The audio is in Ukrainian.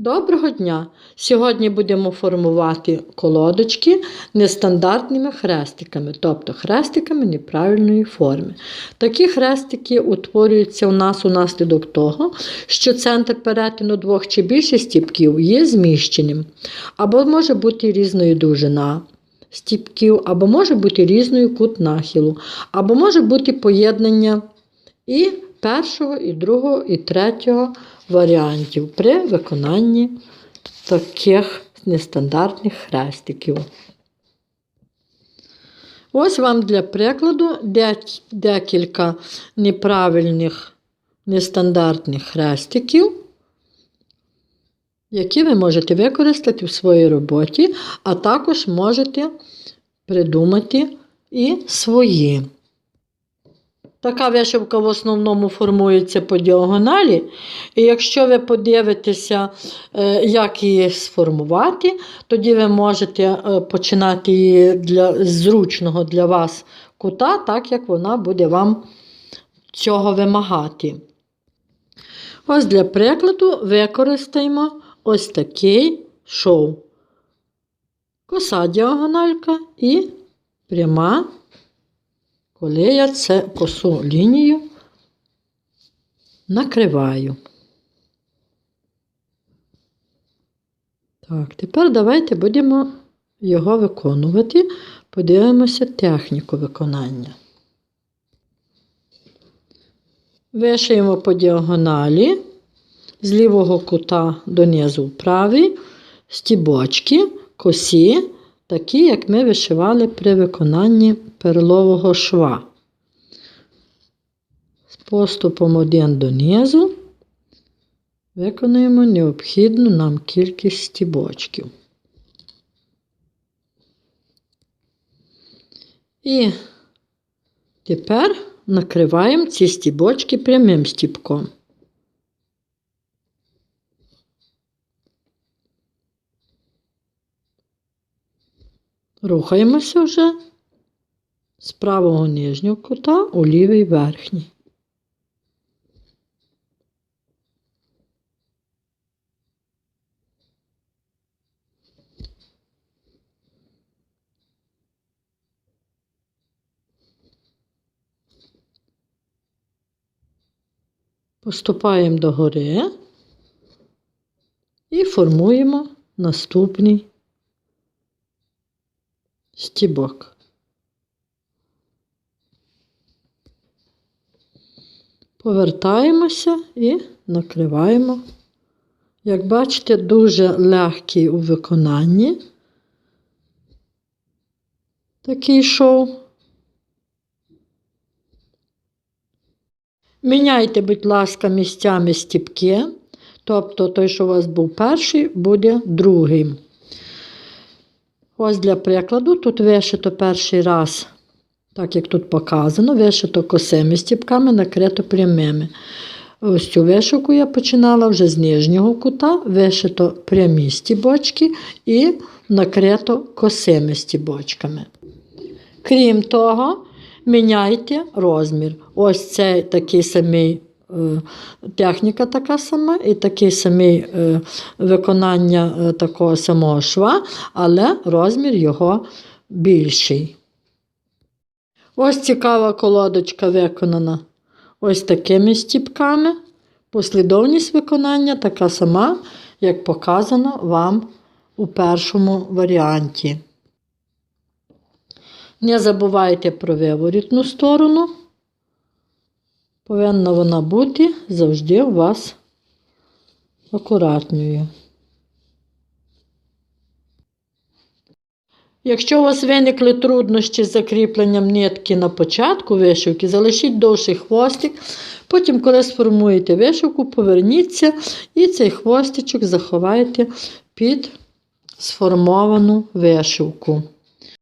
Доброго дня! Сьогодні будемо формувати колодочки нестандартними хрестиками, тобто хрестиками неправильної форми. Такі хрестики утворюються у нас унаслідок того, що центр перетину двох чи більше стіпків є зміщеним, або може бути різної довжина стіпків, або може бути різною кут нахилу, або може бути поєднання і першого, і другого, і третього варіантів при виконанні таких нестандартних хрестиків. Ось вам для прикладу декілька неправильних нестандартних хрестиків, які ви можете використати в своїй роботі, а також можете придумати і свої. Така вишивка в основному формується по діагоналі. І якщо ви подивитеся, е, як її сформувати, тоді ви можете е, починати її для зручного для вас кута, так як вона буде вам цього вимагати. Ось для прикладу використаємо ось такий шов. Коса діагональка і пряма коли я це косу лінію накриваю. Так, тепер давайте будемо його виконувати. Подивимося техніку виконання. Вишиємо по діагоналі з лівого кута донизу в правий, стібочки, косі, такі, як ми вишивали при виконанні перлового шва. З поступом один донизу виконуємо необхідну нам кількість стібочків. І тепер накриваємо ці стібочки прямим стібком. Рухаємося вже з правого нижнього кута у лівий верхній. Поступаємо догори і формуємо наступний стібок. Повертаємося і накриваємо. Як бачите, дуже легкий у виконанні такий шов. Міняйте, будь ласка, місцями стіпки, тобто той, що у вас був перший, буде другим. Ось для прикладу, тут вишито перший раз, так як тут показано, вишито косими стіпками, накрито прямими. Ось цю вишивку я починала вже з нижнього кута, вишито прямі стібочки і накрито косими стібочками. Крім того, міняйте розмір. Ось цей такий самий. Е, Техніка така сама і такий самий е, виконання е, такого самого шва, але розмір його більший. Ось цікава колодочка виконана ось такими стіпками. Послідовність виконання така сама, як показано вам у першому варіанті. Не забувайте про виворітну сторону. Повинна вона бути завжди у вас акуратною. Якщо у вас виникли труднощі з закріпленням нитки на початку вишивки, залишіть довший хвостик. Потім, коли сформуєте вишивку, поверніться і цей хвостичок заховайте під сформовану вишивку.